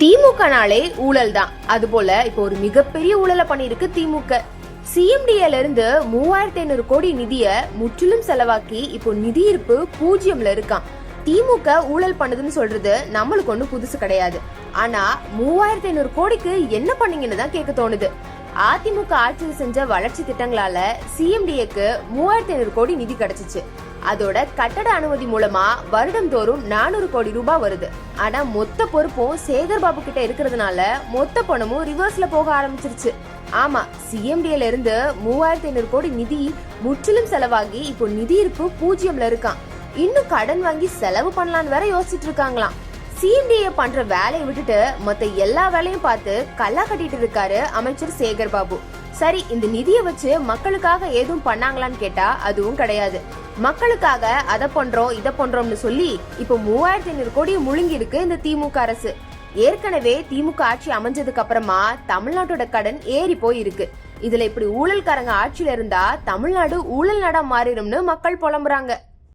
திமுகனாலே ஊழல் தான் அது போல இப்போ ஒரு மிகப்பெரிய ஊழலை பண்ணிருக்கு திமுக. சிஎம்டிஏல இருந்து மூவாயிரத்தி ஐநூறு கோடி நிதிய முற்றிலும் செலவாக்கி இப்போ நிதி இருப்பு பூஜ்ஜியம்ல இருக்கான் திமுக ஊழல் பண்ணுதுன்னு சொல்றது நம்மளுக்கு ஒன்றும் புதுசு கிடையாது. ஆனா மூவாயிரத்தி ஐநூறு கோடிக்கு என்ன பண்ணீங்கன்னு தான் கேட்க தோணுது. அதிமுக ஆட்சியில் செஞ்ச வளர்ச்சி திட்டங்களால சிஎம்டிஏக்கு மூவாயிரத்தி ஐநூறு கோடி நிதி கிடைச்சிச்சு. அதோட கட்டட அனுமதி மூலமா வருடம் தோறும் நானூறு கோடி ரூபாய் வருது. ஆனா மொத்த பொறுப்பும் சேகர் பாபு கிட்ட இருக்கிறதுனால மொத்த பணமும் ரிவர்ஸ்ல போக ஆரம்பிச்சிருச்சு. ஆமா சிஎம்டிஏல இருந்து மூவாயிரத்தி ஐநூறு கோடி நிதி முற்றிலும் செலவாகி இப்போ நிதி இருப்பு பூஜ்ஜியம்ல இருக்கான் இன்னும் கடன் வாங்கி செலவு பண்ணலான்னு வேற யோசிச்சுட்டு இருக்காங்களாம். சிஎம்டிஏ பண்ற வேலையை விட்டுட்டு மத்த எல்லா வேலையும் பார்த்து கல்லா கட்டிட்டு இருக்காரு அமைச்சர் சேகர் பாபு. சரி இந்த நிதியை வச்சு மக்களுக்காக எதுவும் பண்ணாங்களான்னு கேட்டா அதுவும் கிடையாது. மக்களுக்காக அதை பண்றோம் இதை பண்றோம்னு சொல்லி இப்போ மூவாயிரத்தி ஐநூறு கோடி முழுங்கி இருக்கு இந்த திமுக அரசு. ஏற்கனவே திமுக ஆட்சி அமைஞ்சதுக்கு அப்புறமா தமிழ்நாட்டோட கடன் ஏறி போயிருக்கு இதுல இப்படி ஊழல்காரங்க ஆட்சியில இருந்தா தமிழ்நாடு ஊழல் நாடா மாறிடும்னு மக்கள் புலம்புறாங்க.